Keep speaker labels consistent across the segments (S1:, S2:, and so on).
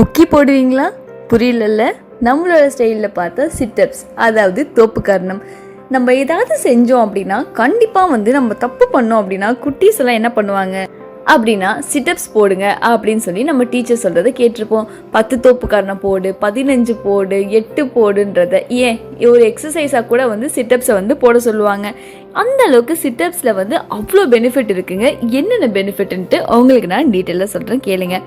S1: உக்கி போடுவீங்களா? புரியலல்ல. நம்மளோட ஸ்டைலில் பார்த்தா சிட்டப்ஸ் அதாவது தோப்பு காரணம். நம்ம ஏதாவது செஞ்சோம் அப்படின்னா கண்டிப்பாக வந்து நம்ம தப்பு பண்ணோம் அப்படின்னா குட்டீஸ் எல்லாம் என்ன பண்ணுவாங்க? அப்படின்னா சிட்டப்ஸ் போடுங்க அப்படின்னு சொல்லி நம்ம டீச்சர் சொல்கிறத கேட்டிருப்போம். பத்து தோப்பு காரணம் போடு பதினஞ்சு போடு எட்டு போடுன்றத. ஏன்? ஒரு எக்ஸசைஸாக கூட வந்து சிட்டப்ஸை வந்து போட சொல்லுவாங்க. அந்த அளவுக்கு சிட்டப்ஸில் வந்து அவ்வளோ பெனிஃபிட் இருக்குங்க. என்னென்ன பெனிஃபிட்ன்ட்டு அவங்களுக்கு நான் டீட்டெயிலாக சொல்கிறேன் கேளுங்க.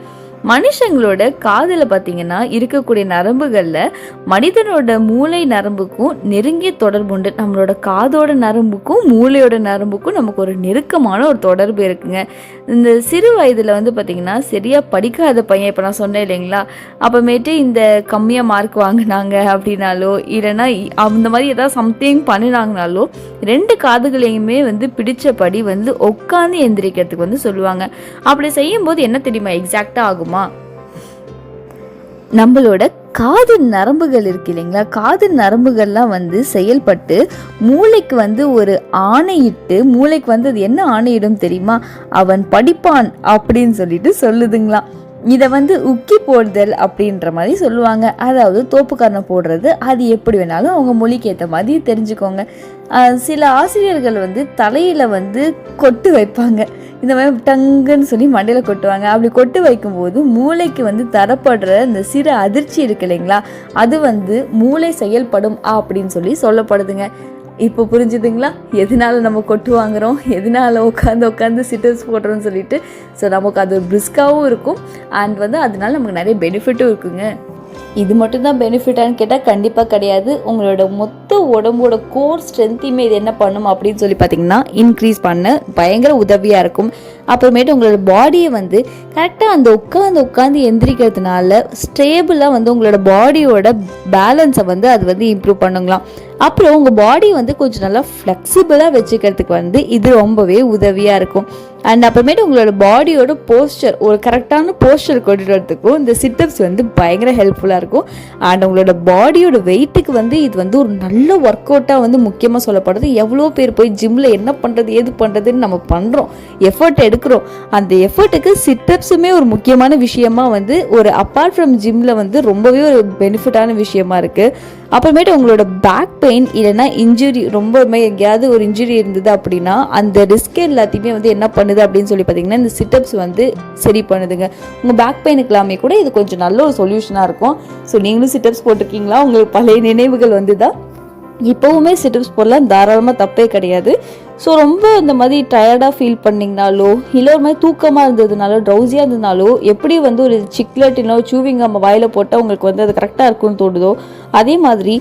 S1: மனுஷங்களோட காதில் பார்த்தீங்கன்னா இருக்கக்கூடிய நரம்புகளில் மனிதனோட மூளை நரம்புக்கும் நெருங்கிய தொடர்பு உண்டு. நம்மளோட காதோட நரம்புக்கும் மூளையோட நரம்புக்கும் நமக்கு ஒரு நெருக்கமான ஒரு தொடர்பு இருக்குங்க. இந்த சிறு வயதில் வந்து பார்த்திங்கன்னா சரியாக படிக்காத பையன் இப்போ நான் சொன்னேன் இல்லைங்களா? அப்புறமேட்டு இந்த கம்மியாக மார்க் வாங்கினாங்க அப்படின்னாலோ இல்லைன்னா அந்த மாதிரி ஏதாவது சம்திங் பண்ணினாங்கனாலோ ரெண்டு காதுகளையுமே வந்து பிடிச்சபடி வந்து உட்காந்து எந்திரிக்கிறதுக்கு வந்து சொல்லுவாங்க. அப்படி செய்யும்போது என்ன தெரியுமா? எக்ஸாக்டாக ஆகும்? நம்மளோட காது நரம்புகள் இருக்கு இல்லைங்களா? காது நரம்புகள்லாம் வந்து செயல்பட்டு மூளைக்கு வந்து ஒரு ஆணையிட்டு மூளைக்கு வந்து அது என்ன ஆணையிடும் தெரியுமா? அவன் படிப்பான் அப்படின்னு சொல்லிட்டு சொல்லுதுங்களாம். இதை வந்து உக்கி போடுதல் அப்படின்ற மாதிரி சொல்லுவாங்க. அதாவது தோப்புக்கரணம் போடுறது அது எப்படி வேணாலும் அவங்க மொழிக்கு ஏற்ற மாதிரி தெரிஞ்சுக்கோங்க. சில ஆசிரியர்கள் வந்து தலையில் வந்து கொட்டு வைப்பாங்க. இந்த மாதிரி டங்குன்னு சொல்லி மண்டையில் கொட்டுவாங்க. அப்படி கொட்டு வைக்கும்போது மூளைக்கு வந்து தரப்படுற இந்த சிறு அதிர்ச்சி இருக்கு இல்லைங்களா? அது வந்து மூளை செயல்படும் அப்படின்னு சொல்லி சொல்லப்படுதுங்க. இப்போ புரிஞ்சுதுங்களா? எதனால நம்ம கொட்டு வாங்குகிறோம் எதனால உட்காந்து உட்காந்து சிட்டர்ஸ் போடுறோம்னு சொல்லிட்டு ஸோ நமக்கு அது பிரிஸ்காகவும் இருக்கும். அண்ட் வந்து அதனால நமக்கு நிறைய பெனிஃபிட்டும் இருக்குங்க. இது மட்டும்தான் பெனிஃபிட்டான்னு கேட்டால் கண்டிப்பாக கிடையாது. உங்களோட மொத்த உடம்போட கோர் ஸ்ட்ரென்த்தையுமே இது என்ன பண்ணும் அப்படின்னு சொல்லி பார்த்தீங்கன்னா இன்க்ரீஸ் பண்ண பயங்கர உதவியாக இருக்கும். அப்புறமேட்டு உங்களோட பாடியை வந்து கரெக்டாக அந்த உட்காந்து உட்காந்து எந்திரிக்கிறதுனால ஸ்டேபிளாக வந்து உங்களோட பாடியோட பேலன்ஸை வந்து அது வந்து இம்ப்ரூவ் பண்ணுங்களாம். அப்புறம் உங்கள் பாடி வந்து கொஞ்சம் நல்லா ஃப்ளெக்சிபிளாக வச்சுக்கிறதுக்கு வந்து இது ரொம்பவே உதவியாக இருக்கும். அண்ட் அப்புறமேட்டு உங்களோட பாடியோட போஸ்டர் ஒரு கரெக்டான போஸ்டர் கொண்டுட்டு வரதுக்கும் இந்த சிட்டப்ஸ் வந்து பயங்கர ஹெல்ப்ஃபுல்லாக இருக்கும். அண்ட் உங்களோட பாடியோட வெயிட்டுக்கு வந்து இது வந்து ஒரு நல்ல ஒர்க் அவுட்டாக வந்து முக்கியமாக சொல்லப்படுது. எவ்வளோ பேர் போய் ஜிம்மில் என்ன பண்ணுறது ஏது பண்ணுறதுன்னு நம்ம பண்ணுறோம் எஃபர்ட் எடுக்கிறோம். அந்த எஃபர்ட்டுக்கு சிட்டப்ஸுமே ஒரு முக்கியமான விஷயமா வந்து ஒரு அப்பார்ட் ஃப்ரம் ஜிம்மில் வந்து ரொம்பவே ஒரு பெனிஃபிட்டான விஷயமா இருக்குது அப்புறமேட்டு உங்களோட பேக் பெயின் இல்லைன்னா இன்ஜுரி ரொம்பவுமே எங்கேயாவது ஒரு இன்ஜுரி இருந்தது அப்படின்னா அந்த ரிஸ்க் எல்லாத்தையுமே வந்து என்ன பண்ணுது அப்படின்னு சொல்லி பார்த்தீங்கன்னா இந்த சிட்டப்ஸ் வந்து சரி பண்ணுதுங்க. உங்கள் பேக் பெயினுக்கு எல்லாமே கூட இது கொஞ்சம் நல்ல ஒரு சொல்யூஷனாக இருக்கும். ஸோ நீங்களும் சிட்டப்ஸ் போட்டிருக்கீங்களா? உங்களுக்கு பழைய நினைவுகள் வந்துதா? இப்போவுமே சிட்டப்ஸ் போடலாம். தாராளமாக தப்பே கிடையாது. ஸோ ரொம்ப இந்த மாதிரி டயர்டாக ஃபீல் பண்ணிங்கனாலோ இல்லை ஒரு மாதிரி தூக்கமாக இருந்ததுனாலோ ட்ரௌசியாக இருந்ததுனாலோ எப்படி வந்து ஒரு சிக்லெட் இல்லை சூவிங் நம்ம வாயில் போட்டால் உங்களுக்கு வந்து அது கரெக்டாக இருக்கும்னு தோணுதோ அதே மாதிரி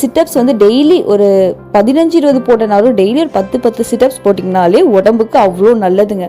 S1: சிட்டப்ஸ் வந்து டெய்லி ஒரு பதினஞ்சு இருபது போட்டனாலும் டெய்லி ஒரு பத்து பத்து சிட்டப்ஸ் போட்டிங்கனாலே உடம்புக்கு அவ்வளோ நல்லதுங்க.